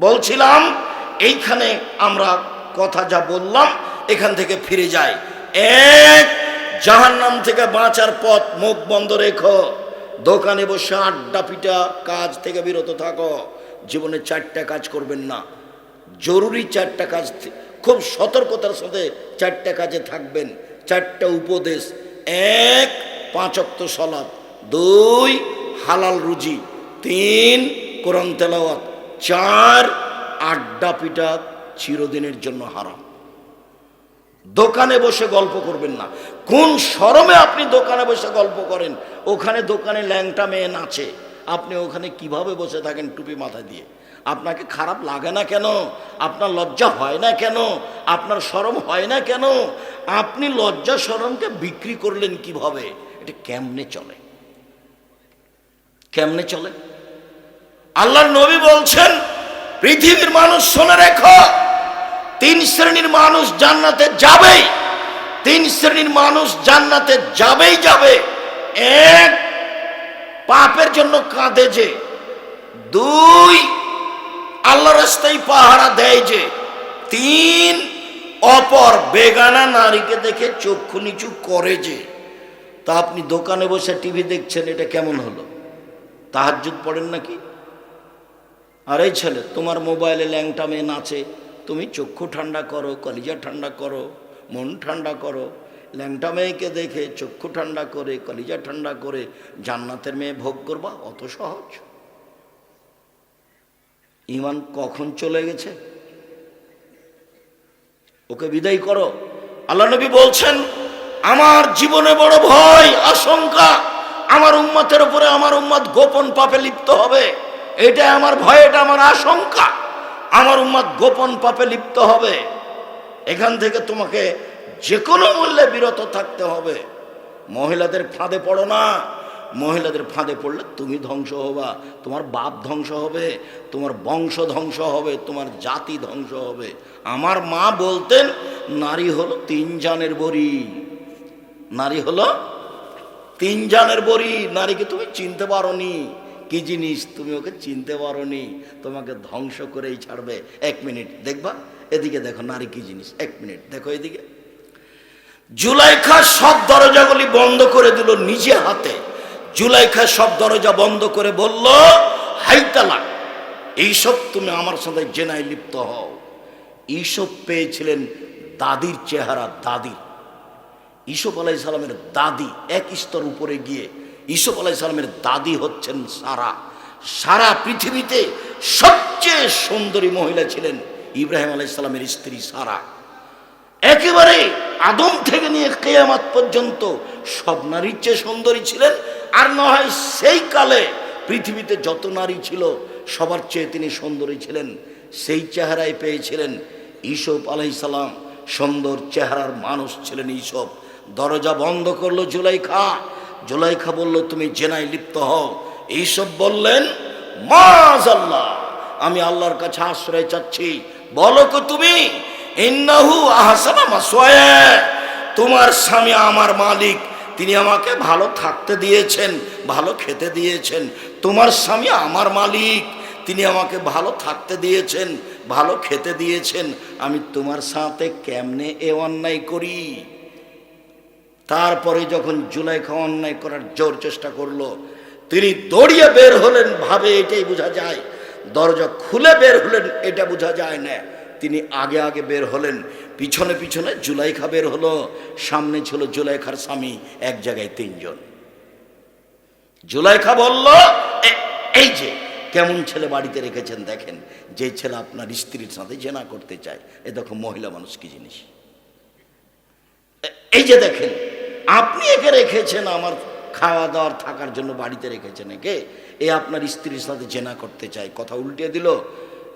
বলছিলাম, এইখানে আমরা কথা যা বললাম, এখান থেকে ফিরে যাই। এক, জাহান্নাম থেকে বাঁচার পথ মুখ বন্ধ রেখো। দোকানে বসে আড্ডা পিটা কাজ থেকে বিরত থাকো। জীবনে চারটা কাজ করবেন না। জরুরি চারটা কাজ খুব সতর্কতার সাথে চারটা কাজে থাকবেন। চারটা উপদেশ। এক পাঁচক্ত সলাপ দুই, হালাল রুজি। তিন, কোরআন তেলাওয়াত। চার আড্ডা পিটা চিরদিনের জন্য হারাম। দোকানে বসে গল্প করবেন না। কোন শরমে আপনি দোকানে বসে গল্প করেন? ওখানে দোকানে ল্যাংটা মেয়ে নাচে। আপনি ওখানে কীভাবে বসে থাকেন টুপি মাথা দিয়ে? আপনাকে খারাপ লাগে না কেন? আপনার লজ্জা হয় না কেন? আপনার শরম হয় না কেন? আপনি লজ্জা শরমকে বিক্রি করলেন কীভাবে? এটা কেমনে চলে? কেমনে চলে? আল্লাহর নবী বলছেন, পৃথিবীর মানুষ শুনে রেখো, তিন শ্রেণির মানুষ জান্নাতে যাবেই, তিন শ্রেণির মানুষ জান্নাতে যাবেই যাবে। এক, পাপের জন্য কাঁদে যে। দুই আল্লাহ রাস্তায় পাহারা দেয় যে। তিন, অপর বেগানা নারীকে দেখে চক্ষু নিচু করে যে। তা আপনি দোকানে বসে টিভি দেখছেন, এটা কেমন হলো? তাহাজ্জুদ পড়েন নাকি? আর এই ছেলে, তোমার মোবাইলে ল্যাংটা মেয়ে নাচে তুমি চক্ষু ঠান্ডা করো, কলিজা ঠান্ডা করো, মন ঠান্ডা করো। ল্যাংটা মেয়েকে দেখে চক্ষু ঠান্ডা করে, কলিজা ঠান্ডা করে জান্নাতের মেয়ে ভোগ করবা, অত সহজ। ইমান কখন চলে গেছে? ওকে বিদায় করো। আল্লাহ নবী বলছেন, আমার জীবনে বড় ভয়, আশঙ্কা, আমার উম্মতের উপরে আমার উম্মত গোপন পাপে লিপ্ত হবে। এটা আমার ভয়, এটা আমার আশঙ্কা। আমার উম্মত গোপন পাপে লিপ্ত হবে। এখান থেকে তোমাকে যে কোনো মূল্যে বিরত থাকতে হবে। মহিলাদের ফাঁদে পড়ো না। মহিলাদের ফাঁদে পড়লে তুমি ধ্বংস হবা। তোমার বাপ ধ্বংস হবে, তোমার বংশ ধ্বংস হবে, তোমার জাতি ধ্বংস হবে। আমার মা বলতেন, নারী হলো তিন জানের বড়ি। নারী হলো তিন জানের বড়ি। নারীকে তুমি চিনতে পারোনি। কি জিনিস তুমি ওকে চিনতে পারোনি? তোমাকে ধ্বংস করেই ছাড়বে। এক মিনিট, দেখবা? এদিকে দেখো নারী কি জিনিস। এক মিনিট, দেখো এদিকে। জুলাইখা সব দরজাগুলি বন্ধ করে দিল নিজে হাতে। জুলাইখা সব দরজা বন্ধ করে বলল, হাইতালা, এইসব তুমি আমার সাথে জেনায় লিপ্ত হও। এইসব পেয়েছিলেন দাদির চেহারা, দাদির। ইসুফ আলাই সালামের দাদি এক স্তর উপরে গিয়ে ইসুফ আলাই সালামের দাদি হচ্ছেন সারা। সারা পৃথিবীতে সবচেয়ে সুন্দরী মহিলা ছিলেন ইব্রাহিম আলাই সালামের স্ত্রী সারা। একেবারে আদম থেকে নিয়ে কেয়ামাত পর্যন্ত সব নারীর চেয়ে সুন্দরী ছিলেন, আর না হয় সেই কালে পৃথিবীতে যত নারী ছিল, সবার চেয়ে তিনি সুন্দরী ছিলেন, সেই চেহারায় পেয়েছিলেন ইসব আলাই সালাম সুন্দর চেহারার মানুষ ছিলেন ইসব দরজা বন্ধ করল জুলাইখা। জুলাইখা বলল, তুমি জেনায় লিপ্ত হও। এইসব বললেন মাজ আল্লাহ আমি আল্লাহর কাছে আশ্রয় চাচ্ছি। বলো কো তুমি, ইন্নাহু আহসানা মাসওয়ায়া। তোমার স্বামী আমার মালিক, তিনি আমাকে ভালো থাকতে দিয়েছেন, ভালো খেতে দিয়েছেন। তোমার স্বামী আমার মালিক, তিনি আমাকে ভালো থাকতে দিয়েছেন, ভালো খেতে দিয়েছেন। আমি তোমার সাথে কেমনে এ অন্যায় করি? তারপরে যখন জুলাইখা অন্যায় করার জোর চেষ্টা করল, তিনি দৌড়িয়ে বের হলেন, ভাবে এটাই বোঝা যায়। দরজা খুলে বের হলেন, এটা বোঝা যায় না। তিনি আগে আগে বের হলেন, পিছনে পিছনে জুলাইখা বের হলো, সামনে ছিল জুলাইখার স্বামী, এক জায়গায় তিনজন। জুলাইখা বলল এই যে, কেমন ছেলে বাড়িতে রেখেছেন দেখেন, যে ছেলে আপনার স্ত্রীর সাথে জেনা করতে চায়। এ দেখো মহিলা মানুষ কি জিনিস। এই যে দেখেন আপনি একে রেখেছেন, আমার খাওয়া দাওয়ার থাকার জন্য বাড়িতে রেখেছেন একে। এ আপনার স্ত্রীর সাথে জেনা করতে চাই, কথা উল্টে দিল।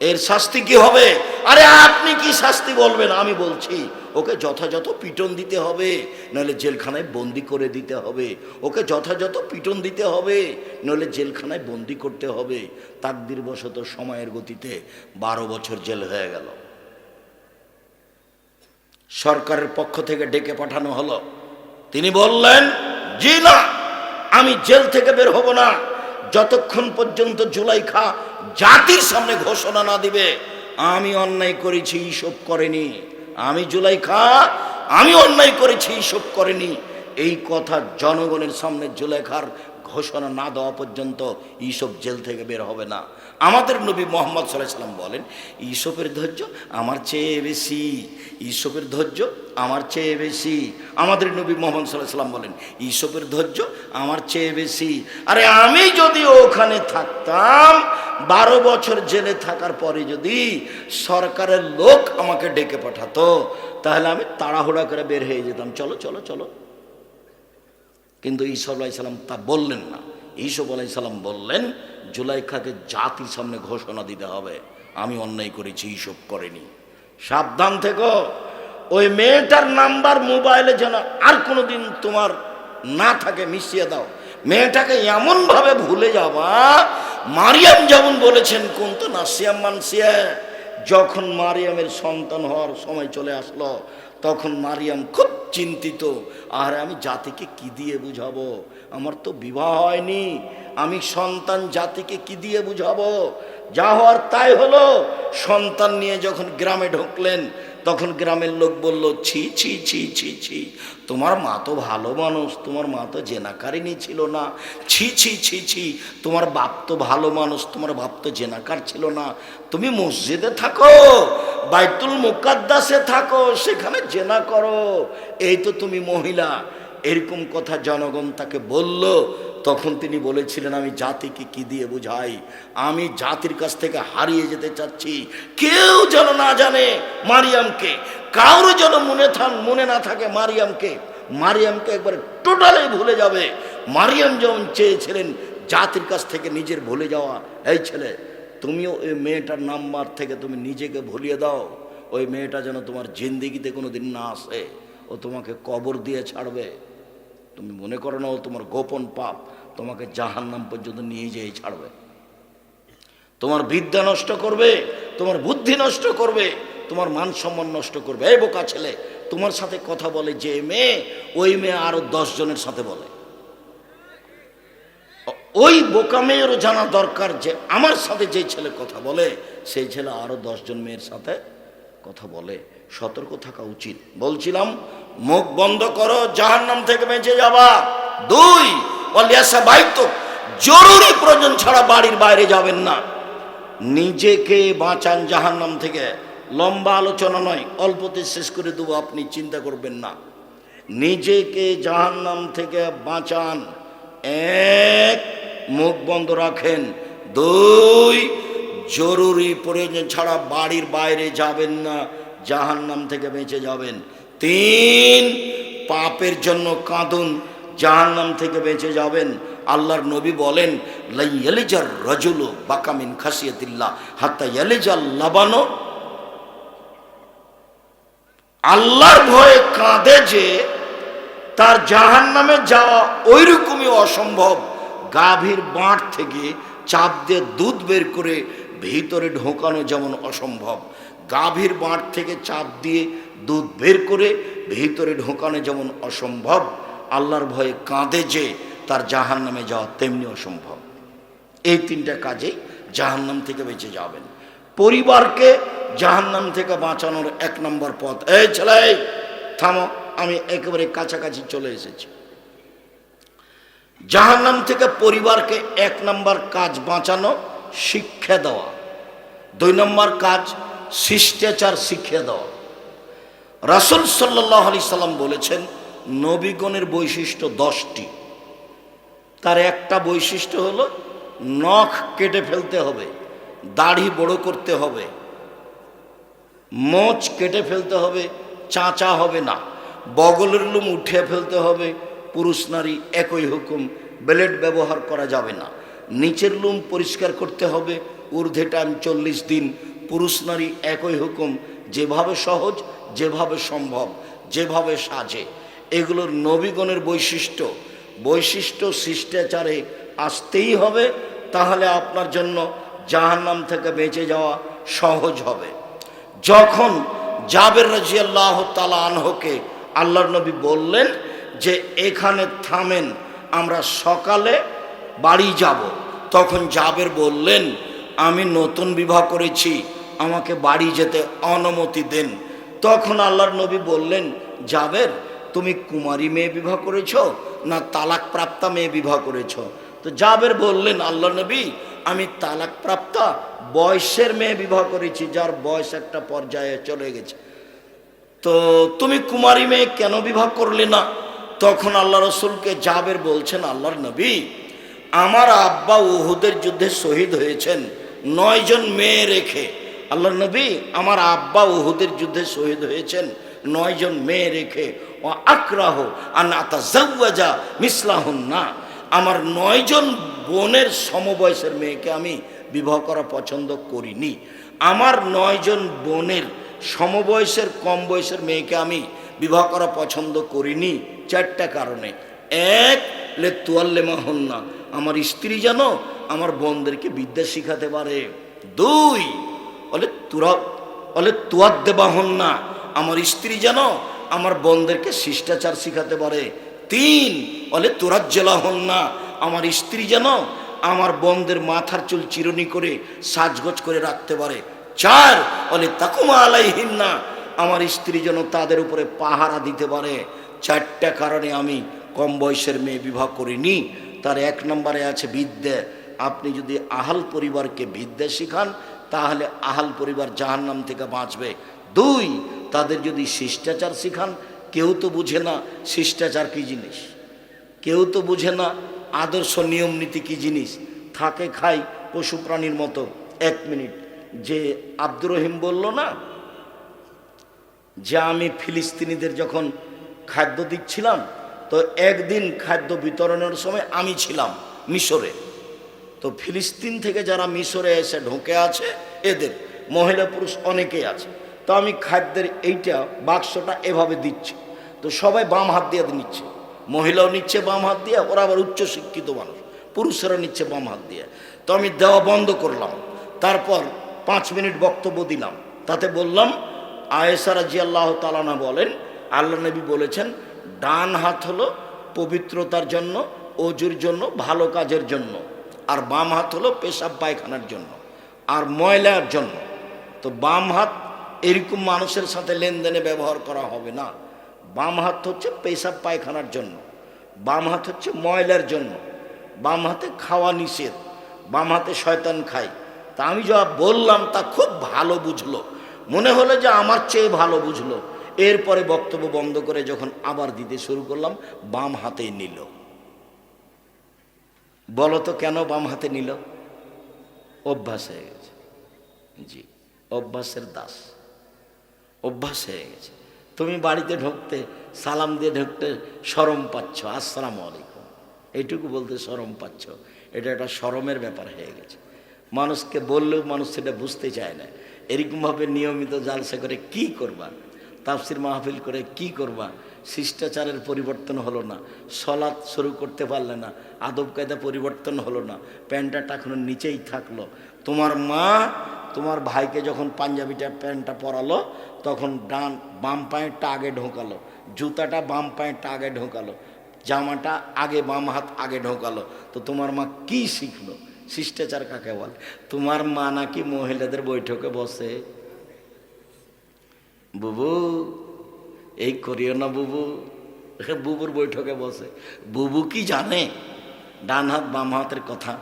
এর শাস্তি কি হবে? আরে আপনি কি শাস্তি বলবেন? আমি বলছি, ওকে যথাযথ পিটন দিতে হবে, নাহলে জেলখানায় বন্দি করে দিতে হবে। ওকে যথাযথ পিটন দিতে হবে নইলে জেলখানায় বন্দি করতে হবে। তাকদির বশত সময়ের গতিতে বারো বছর জেল হয়ে গেল। সরকারের পক্ষ থেকে ডেকে পাঠানো হলো। তিনি বললেন, জি না, আমি জেল থেকে বের হব না। যতক্ষণ পর্যন্ত জুলাইখা জাতির সামনে ঘোষণা না দিবে, আমি অন্যায় করেছি এইসব করেনি। আমি জুলাইখা, আমি অন্যায় করেছি এইসব করেনি। এই কথা জনগণের সামনে জুলেখার ঘোষণা না দেওয়া পর্যন্ত ইসব জেল থেকে বের হবে না। আমাদের নবী মোহাম্মদ সাল্লাম বলেন ইসবের ধৈর্য আমার চেয়ে বেশি ইসবের ধৈর্য আমার চেয়ে বেশি। আমাদের নবী মোহাম্মদ সাল্লাম বলেন ইসবের ধৈর্য আমার চেয়ে বেশি। আরে আমি যদি ওখানে থাকতাম, বারো বছর জেলে থাকার পরে যদি সরকারের লোক আমাকে ডেকে পাঠাতো, তাহলে আমি তাড়াহুড়া করে বের হয়ে যেতাম। চলো চলো চলো। কিন্তু ঈসব আলাইসাল্লাম তা বললেন না। ঈসব আলাইসাল্লাম বললেন, জুলাইখাকে জাতির সামনে ঘোষণা দিতে হবে। আমি অন্যায় করেছি, এইসব করেনি। সাবধান থেকো। ওই মেয়েটার নাম্বার মোবাইলে যেন আর কোনোদিন তোমার না থাকে, মিশিয়ে দাও। মেয়েটাকে এমনভাবে ভুলে যাবা, মারিয়াম যেমন বলেছেন কোন তো না নাসিয়াম মানসিয়া। যখন মারিয়ামের সন্তান হওয়ার সময় চলে আসলো তখন মারিয়াম খুব চিন্তিত আর আমি জাতিকে কি দিয়ে বুঝাবো? আমার তো বিবাহ হয়নি। আমি সন্তান জাতিকে কি দিয়ে বুঝাবো? যা হওয়ার তাই হলো। সন্তান নিয়ে যখন গ্রামে ঢুকলেন, তখন গ্রামের লোক বলল, ছি ছি ছি ছি ছি। তোমার মা তো ভালো মানুষ, তোমার মা তো জেনাকারিনী ছিল না। ছি ছি ছি ছি, তোমার বাপ তো ভালো মানুষ, তোমার বাপ তো জেনাকার ছিল না। তুমি মসজিদে থাকো, বাইতুল মুকাদ্দাসে থাকো, সেখানে জেনা করো। এই তো তুমি মহিলা। এরকম কথা জনগণ তাকে বলল তখন তিনি বলেছিলেন, আমি জাতিকে কি দিয়ে বুঝাই? আমি জাতির কাছ থেকে হারিয়ে যেতে চাচ্ছি। কেউ যেন না জানে মারিয়ামকে। কারও যেন মনে থান, মনে না থাকে মারিয়ামকে। মারিয়ামকে একবারে টোটালি ভুলে যাবে। মারিয়াম যেমন চেয়েছিলেন জাতির কাছ থেকে নিজের ভুলে যাওয়া, এই ছেলে, তুমিও ওই মেয়েটার নাম্বার থেকে তুমি নিজেকে ভুলিয়ে দাও। ওই মেয়েটা যেন তোমার জিন্দিগিতে কোনো দিন না আসে। ও তোমাকে কবর দিয়ে ছাড়বে। তুমি মনে করো না ও তোমার গোপন পাপ? তোমাকে জাহান নাম পর্যন্ত নিয়ে যেয়ে ছাড়বে। তোমার বিদ্যা নষ্ট করবে, তোমার বুদ্ধি নষ্ট করবে, তোমার মান সম্মান নষ্ট করবে। এই বোকা ছেলে, তোমার সাথে কথা বলে যে মেয়ে, ওই মেয়ে আরও জনের সাথে বলে। ওই বোকা মেয়েরও জানা দরকার যে আমার সাথে যে ছেলে কথা বলে, সেই ছেলে আরও দশজন মেয়ের সাথে কথা বলে। সতর্ক থাকা উচিত। বলছিলাম মুখ বন্ধ করো জাহার নাম থেকে বেঁচে যাবা। দুই অলিয়াসা বাইত জরুরি প্রয়োজন ছাড়া বাড়ির বাইরে যাবেন না। নিজেকে বাঁচান জাহার নাম থেকে। লম্বা আলোচনা নয়, অল্পতে শেষ করে দেবো, আপনি চিন্তা করবেন না। নিজেকে জাহান্নাম থেকে বাঁচান। এক, মুখ বন্ধ রাখেন। দুই, জরুরি প্রয়োজন ছাড়া বাড়ির বাইরে যাবেন না, জাহান্নাম থেকে বেঁচে যাবেন। তিন পাপের জন্য কাঁদুন, জাহান্নাম থেকে বেঁচে যাবেন। আল্লাহর নবী বলেন লাইয়ালিজার রজুলু বাকামিন খাসিয়াতিল্লাহ হাত্তা লাবানো। আল্লাহর ভয়ে কাঁদে যে, তার জাহান নামে যাওয়া ওইরকমই অসম্ভব। গাভীর বাঁট থেকে চাপ দিয়ে দুধ বের করে ভিতরে ঢোকানো যেমন অসম্ভব। গাভীর বাঁট থেকে চাপ দিয়ে দুধ বের করে ভিতরে ঢোকানো যেমন অসম্ভব, আল্লাহর ভয়ে কাঁদে যে তার জাহান নামে যাওয়া তেমনি অসম্ভব। এই তিনটা কাজেই জাহান্নাম থেকে বেঁচে যাবেন। পরিবারকে জাহান্নাম থেকে বাঁচানোর এক নম্বর পথ। এই ছেলে, থামো, আমি একেবারে কাছাকাছি চলে এসেছি। জাহান্নাম থেকে পরিবারকে এক নম্বর কাজ বাঁচানো, শিক্ষা দেওয়া। দুই নম্বর কাজ শিষ্টাচার শিক্ষা দেওয়া রাসুল সাল্লাহ আলি সাল্লাম বলেছেন, নবীগণের বৈশিষ্ট্য দশটি। তার একটা বৈশিষ্ট্য হলো, নখ কেটে ফেলতে হবে, দাড়ি বড় করতে হবে, মোচ কেটে ফেলতে হবে, চাঁচা হবে না, বগলের লুম উঠে ফেলতে হবে, পুরুষ নারী একই হুকুম, ব্লেড ব্যবহার করা যাবে না, নিচের লুম পরিষ্কার করতে হবে, ঊর্ধ্বে টাইম চল্লিশ দিন পুরুষ নারী একই হুকুম, যেভাবে সহজ, যেভাবে সম্ভব, যেভাবে সাজে। এগুলোর নবীগণের বৈশিষ্ট্য। বৈশিষ্ট্য শিষ্টাচারে আসতেই হবে, তাহলে আপনার জন্য জাহান্নাম থেকে বেঁচে যাওয়া সহজ হবে। যখন জাবের রাজিয়াল্লাহ তালা আনহকে আল্লাহর নবী বললেন যে, এখানে থামেন, আমরা সকালে বাড়ি যাব। তখন জাবের বললেন, আমি নতুন বিবাহ করেছি আমাকে বাড়ি যেতে অনুমতি দেন। তখন আল্লাহর নবী বললেন, জাবের, তুমি কুমারী মেয়ে বিবাহ করেছ না তালাক প্রাপ্তা মেয়ে বিবাহ করেছ? তো জাবের বললেন, আল্লাহ নবী, আমি তালাক প্রাপ্তা বয়সের মেয়ে বিবাহ করেছি, যার বয়স একটা পর্যায়ে চলে গেছে। তো তুমি কুমারী মেয়ে কেন বিবাহ করলে না? তখন আল্লাহ রসুলকে জাবের বলছেন, আল্লাহর নবী, আমার আব্বা উহুদের যুদ্ধে শহীদ হয়েছেন, নয়জন মেয়ে রেখে আল্লাহর নবী আমার আব্বা উহুদের যুদ্ধে শহীদ হয়েছেন। নয়জন মেয়ে রেখে ও আক্রাহ আনাতা জাউয়াজা মিসলাহুন না আমার নয়জন বোনের সমবয়সের মেয়েকে আমি বিবাহ করা পছন্দ করিনি। আমার নয়জন বোনের সমবয়সের, কম বয়সের মেয়েকে আমি বিবাহ করা পছন্দ করিনি চারটা কারণে। এক, লে তুয়াল্লে মাহন্না আমার স্ত্রী যেন আমার বোনদেরকে বিদ্যা শিখাতে পারে। দুই বলে, তুরা বলে তুয়ার দেবাহন না। আমার স্ত্রী যেন আমার বোনদেরকে শিষ্টাচার শিখাতে পারে। তিন, বলে তোরাজ্জেলা হন না। আমার স্ত্রী যেন আমার বোনদের মাথার চুল চিরনি করে সাজগোজ করে রাখতে পারে। চার, বলে, তাকুমা আলাইহিন না। আমার স্ত্রী যেন তাদের উপরে পাহারা দিতে পারে। চারটা কারণে আমি কম বয়সের মেয়ে বিবাহ করিনি। তার এক নম্বরে আছে বিদ্যা। আপনি যদি আহাল পরিবারকে বিদ্যা শিখান তাহলে আহাল পরিবার জাহান্নাম থেকে বাঁচবে। দুই, তাদের যদি শিষ্টাচার শিখান, কেউ তো বুঝে না শিষ্টাচার কী জিনিস। কেউ তো বুঝে না আদর্শ নিয়ম নীতি কী জিনিস। থাকে খাই পশু প্রাণীর মতো। এক মিনিট। যে আব্দুর রহিম বলল না, যে আমি ফিলিস্তিনিদের যখন খাদ্য দিচ্ছিলাম, তো একদিন খাদ্য বিতরণের সময় আমি ছিলাম মিশরে। তো ফিলিস্তিন থেকে যারা মিশরে এসে ঢোকে আছে, এদের, মহিলা পুরুষ অনেকেই আছে। তো আমি খাদ্যের এইটা বাক্সটা এভাবে দিচ্ছি। তো সবাই বাম হাত দিয়ে নিচ্ছে। মহিলাও নিচ্ছে বাম হাত দিয়ে, ওরা আবার উচ্চ শিক্ষিত মানুষ। পুরুষেরা নিচ্ছে বাম হাত দিয়ে। তো আমি দেওয়া বন্ধ করলাম। তারপর পাঁচ মিনিট বক্তব্য দিলাম। তাতে বললাম আয়েসারা জি আল্লাহ তালানা বলেন, আল্লাহ নবী বলেছেন, ডান হাত হলো পবিত্রতার জন্য, অজুর জন্য, ভালো কাজের জন্য। আর বাম হাত হলো পেশাব পায়খানার জন্য, আর ময়লার জন্য। তো বাম হাত এরকম মানুষের সাথে লেনদেনে ব্যবহার করা হবে না। বাম হাত হচ্ছে পেশাব পায়খানার জন্য, বাম হাত হচ্ছে ময়লার জন্য। বাম হাতে খাওয়া নিষেধ, বাম হাতে শয়তান খায়। তা আমি যা বললাম তা খুব ভালো বুঝলো। মনে হলো যে আমার চেয়ে ভালো বুঝলো। এরপরে বক্তব্য বন্ধ করে যখন আবার দিতে শুরু করলাম, বাম হাতেই নিল। বলো তো কেন বাম হাতে নিল? অভ্যাস হয়ে গেছে। জি, অভ্যাসের দাস। অভ্যাস হয়ে গেছে। তুমি বাড়িতে ঢুকতে সালাম দিয়ে ঢুকতে সরম পাচ্ছ, আসসালামু আলাইকুম। এইটুকু বলতে সরম পাচ্ছ। এটা একটা সরমের ব্যাপার হয়ে গেছে। মানুষকে বললেও মানুষ সেটা বুঝতে চায় না। এরকমভাবে নিয়মিত জালসা করে কি করবা? তাফসির মাহফিল করে কি করবা? শিষ্টাচারের পরিবর্তন হলো না। সলাৎ শুরু করতে পারলে না। আদব কায়দা পরিবর্তন হলো না। প্যান্টটা এখনও নিচেই থাকল। তোমার মা তোমার ভাইকে যখন পাঞ্জাবিটা, প্যান্টটা পরালো, তখন ডান, বাম পায়েরটা আগে ঢোকালো। জুতাটা বাম পায়েরটা আগে ঢোকালো। জামাটা আগে বাম হাত আগে ঢোকালো। তো তোমার মা কি শিখলো? শিষ্টাচার কাকে বলে? তোমার মা নাকি মহিলাদের বৈঠকে বসে। বুবু এই করিও না বুবু। বুবুর বৈঠকে বসে। বুবু কি জানে? ডান হাত, বাম হাতের কথা।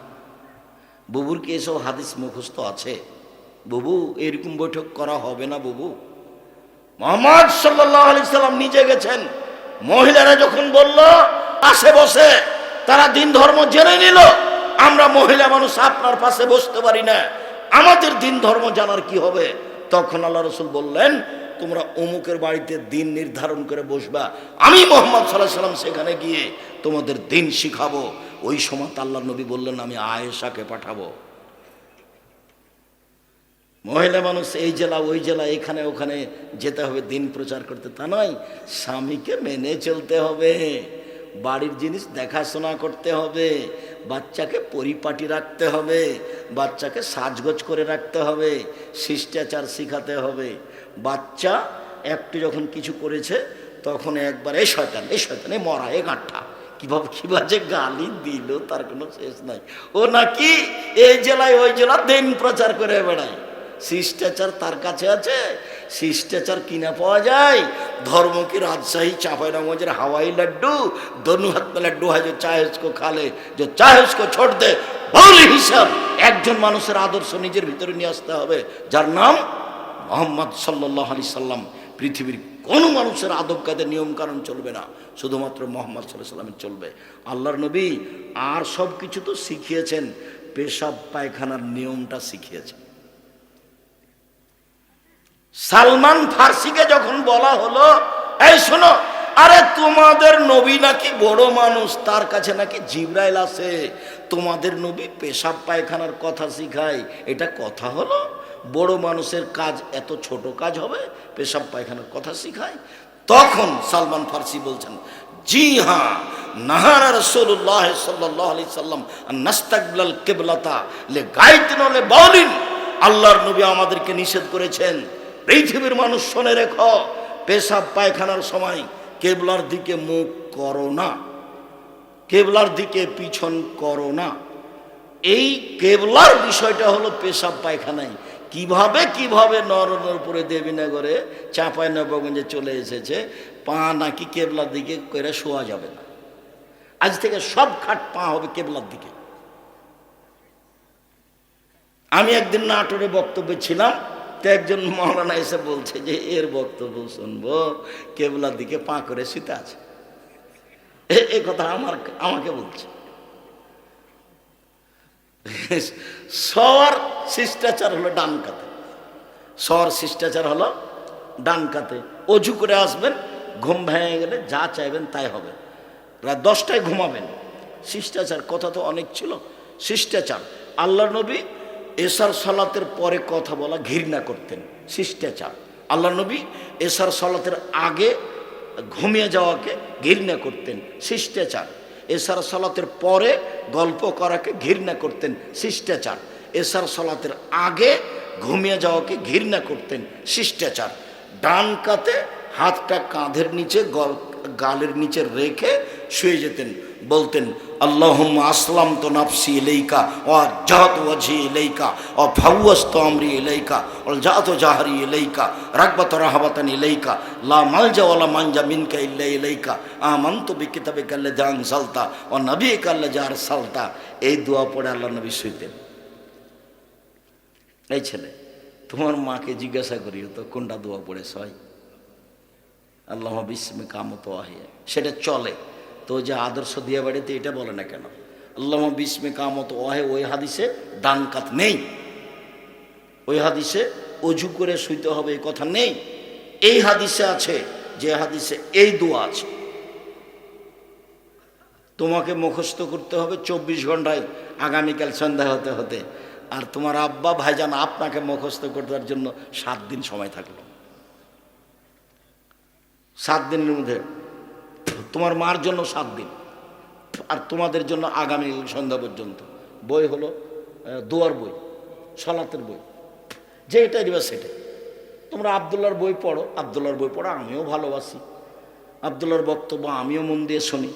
বুবুর কি এসব হাদিস মুখস্থ আছে? বুবু, এরকম বৈঠক করা হবে না বুবু? মোহাম্মদ সাল্লাহ আলি সাল্লাম নিজে গেছেন। মহিলারা যখন বলল পাশে বসে। তারা দিন ধর্ম জেনে নিল। আমরা মহিলা মানুষ, আপনার পাশে বসতে পারি না। আমাদের দিন ধর্ম জানার কি হবে? তখন আল্লাহ রসুল বললেন তোমরা অমুকের বাড়িতে দিন নির্ধারণ করে বসবা। আমি মোহাম্মদ সাল্লাহ সাল্লাম সেখানে গিয়ে তোমাদের দিন শিখাবো। ওই সময় আল্লাহ নবী বললেন, আমি আয়েশাকে পাঠাবো। মহিলা মানুষ, এই জেলা, ওই জেলা, এখানে, ওখানে যেতে হবে, দিন প্রচার করতে। তা নয়, স্বামীকে মেনে চলতে হবে। বাড়ির জিনিস দেখাশোনা করতে হবে। বাচ্চাকে পরিপাটি রাখতে হবে। বাচ্চাকে সাজগোজ করে রাখতে হবে। শিষ্টাচার শিখাতে হবে। বাচ্চা একটু যখন কিছু করেছে, তখন একবার এ শয়তান এ শয়তান এ মরা, এ গাঁটটা কীভাবে কীভাবে যে গালি দিল, তার কোনো শেষ নাই। ও নাকি এই জেলায় ওই জেলা দিন প্রচার করে বেড়ায়। শিষ্টাচার তার কাছে আছে। শিষ্টাচার কিনা পাওয়া যায়? ধর্ম কি রাজশাহী চাঁপাইনগঞ্জের হাওয়াই লাড্ডু? দনুহাত লাড্ডু, হয় যে চাহেসকো খালে, যে চাহেসকো ছোট দে বাউলি হিসাব। একজন মানুষের আদর্শ নিজের ভিতরে নিয়ে আসতে হবে, যার নাম মোহাম্মদ সাল্লাহ আলি সাল্লাম পৃথিবীর কোনো মানুষের আদব কাদের নিয়ম কারণ চলবে না। শুধুমাত্র মোহাম্মদ সাল্লাহ সাল্লামের চলবে। আল্লাহর নবী আর সব কিছু তো শিখিয়েছেন, পেশাব, পায়খানার নিয়মটা শিখিয়েছেন। সালমান ফার্সিকে যখন বলা হলো, এই শোনো, আরে তোমাদের নবী নাকি বড় মানুষ, তার কাছে নাকি জিব্রাইল আছে। তোমাদের নবী পেশাব, পায়খানার কথা শিখায়। এটা কথা হলো বড় মানুষের কাজ এত ছোট কাজ হবে, পেশাব পায়খানার কথা শিখায়। তখন সালমান ফার্সি বলছেন, জি হ্যাঁ নাহারা রসুল্লাহ সাল্লাহ আলি সাল্লাম, নাস্তাকবিলাল কেবলাতা, লে গাইতিন লে বাউলিন, আল্লাহর নবী আমাদেরকে নিষেধ করেছেন। পৃথিবীর মানুষ শোনে রেখো, পেশাব পায়খানার সময় কেবলার দিকে মুখ করো না, কেবলার দিকে পিছন করো না। এই কেবলার বিষয়টা হলো পেশাব পায়খানায়। কীভাবে কীভাবে নরনের উপরে দেবীনগরে চাঁপাই নবগঞ্জে চলে এসেছে, পা নাকি কেবলার দিকে করে শোয়া যাবে না। আজ থেকে সব খাট পা হবে কেবলার দিকে। আমি একদিন নাটোরে বক্তব্যে ছিলাম, তো একজন মৌলানা এসে বলছে যে, এর বক্তব্য শুনব, কেবলার দিকে পা করে শুতে আছে। এ কথা আমার, আমাকে বলছে। সর শিষ্টাচার হলো ডান কাতে। সর শিষ্টাচার হলো ডান কাতে। অজু করে আসবেন, ঘুম ভেঙে গেলে যা চাইবেন তাই হবে। রাত দশটায় ঘুমাবেন। শিষ্টাচার কথা তো অনেক ছিল। শিষ্টাচার আল্লাহ নবী এসার সলাতের পরে কথা বলা, ঘৃণা করতেন। শিষ্টাচার আল্লাহ নবী এসার সালাতের আগে ঘুমিয়ে যাওয়াকে ঘৃণা করতেন। শিষ্টাচার এসার সলাতের পরে গল্প করাকে ঘৃণা করতেন, শিষ্টাচার। এছাড়া সলাতের আগে ঘুমিয়ে যাওয়াকে ঘৃণা করতেন, শিষ্টাচার। ডান কাতে হাতটা কাঁধের নিচে, গল গালের নিচে রেখে শুয়ে যেতেন, বলতেন আল্লাহ আসলাম তো নাফসি ইলাইকা ও জাহাত ওয়াজি ইলাইকা ও ফাউয়াস্ত আমরি ইলাইকা ও জাহাত জাহারি ইলাইকা, রাগবাত রাহাবাতান ইলাইকা, লা মালজা ওয়ালা মানজা মিনকা ইল্লা ইলাইকা, আমান্ত বিকিতাবে কাল্লে জাং সালতা ও নবী কাল্লে জার সালতা এই দোয়া পড়ে আল্লাহ নবী শুইতেন এই ছেলে, তোমার মাকে জিজ্ঞাসা করিও তো, কোনটা দোয়া পড়ে সয় আল্লাহ বিস্মে কামত আহিয়া সেটা চলে। তো যে আদর্শ দিয়ে বাড়িতে এটা বলে না কেন? আল্লাহ বিস্মে কামত ওহে ওই হাদিসে দান কাত নেই। ওই হাদিসে অজু করে শুইতে হবে এই কথা নেই। এই হাদিসে আছে, যে হাদিসে এই দোয়া আছে। তোমাকে মুখস্থ করতে হবে চব্বিশ ঘন্টায় আগামীকাল সন্ধ্যা হতে হতে। আর তোমার আব্বা ভাইজান আপনাকে মুখস্থ করবার জন্য সাত দিন সময় থাকল। সাত দিনের মধ্যে তোমার মার জন্য সাত দিন। আর তোমাদের জন্য আগামী সন্ধ্যা পর্যন্ত। বই হলো দোয়ার বই, সলাতের বই। যেটা দিবে সেটাই তোমরা আবদুল্লার বই পড়ো আবদুল্লার বই পড়ো আমিও ভালোবাসি। আবদুল্লার বক্তব্য আমিও মন দিয়ে শুনি।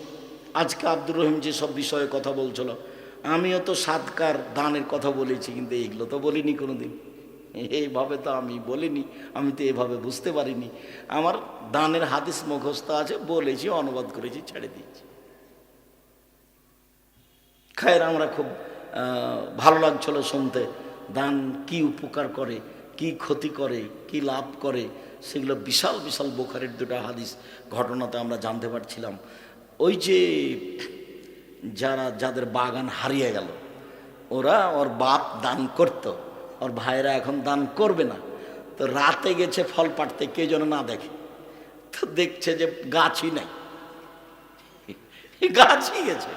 আজকে আব্দুর রহিম যে সব বিষয়ে কথা বলছিল, আমিও তো সাদকার দানের কথা বলেছি, কিন্তু এইগুলো তো বলিনি কোনোদিন। এইভাবে তো আমি বলিনি, আমি তো এভাবে বুঝতে পারিনি। আমার দানের হাদিস মুখস্থ আছে, বলেছি, অনুবাদ করেছি, ছেড়ে দিয়েছি। খায়ের, আমরা খুব ভালো লাগছিল শুনতে। দান কি উপকার করে, কি ক্ষতি করে, কি লাভ করে, সেগুলো বিশাল বিশাল বোখারের দুটো হাদিস ঘটনাতে আমরা জানতে পারছিলাম। ওই যে যারা, যাদের বাগান হারিয়ে গেল, ওরা ওর বাপ দান করত। ওর ভাইরা এখন দান করবে না। তো রাতে গেছে ফল পাড়তে, কে যেন না দেখে। তো দেখছে যে গাছই নাই। গাছই গেছে।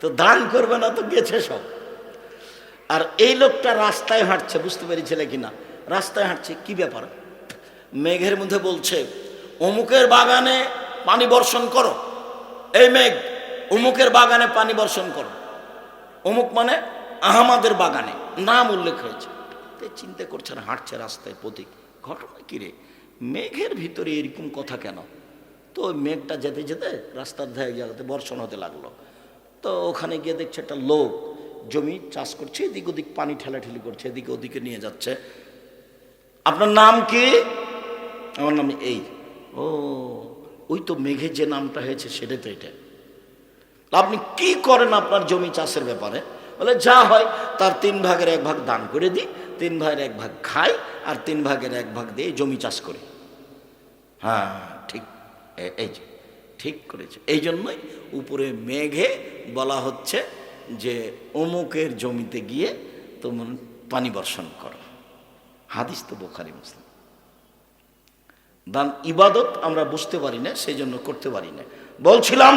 তো দান করবে না, তো গেছে সব। আর এই লোকটা রাস্তায় হাঁটছে, বুঝতে পেরেছিলে কিনা? রাস্তায় হাঁটছে, কি ব্যাপার? মেঘের মধ্যে বলছে, অমুকের বাগানে পানি বর্ষণ করো। এই মেঘ, অমুকের বাগানে পানি বর্ষণ করো। অমুক মানে আহমাদের বাগানে, নাম উল্লেখ হয়েছে। চিন্তা করছেন, হাঁটছে রাস্তায় প্রতীক ঘটনা কি রে? মেঘের ভিতরে এরকম কথা কেন? তো মেঘটা যেতে যেতে রাস্তার ধারে জায়গাতে বর্ষণ হতে লাগল। তো ওখানে গিয়ে দেখছে একটা লোক, জমি চাষ করছে, এদিক ওদিক পানি ঠেলাঠেলি করছে, এদিকে ওদিকে নিয়ে যাচ্ছে। আপনার নাম কি? আমার নাম এই। ও, ওই তো মেঘে যে নামটা হয়েছে, সেটাই তো এটা। আপনি কি করেন আপনার জমি চাষের ব্যাপারে? বলে, যা হয়, তার তিন ভাগের এক ভাগ দান করে দিই তিন ভাগের এক ভাগ খাই, আর তিন ভাগের এক ভাগ দিয়ে জমি চাষ করি। হ্যাঁ ঠিক এই যে, ঠিক করেছে। এই জন্যই উপরে মেঘে বলা হচ্ছে যে, অমুকের জমিতে গিয়ে তোমার পানি বর্ষণ করো। হাদিস তো বোখারি মুসলিম। দান ইবাদত আমরা বুঝতে পারি না সেই জন্য করতে পারি না। বলছিলাম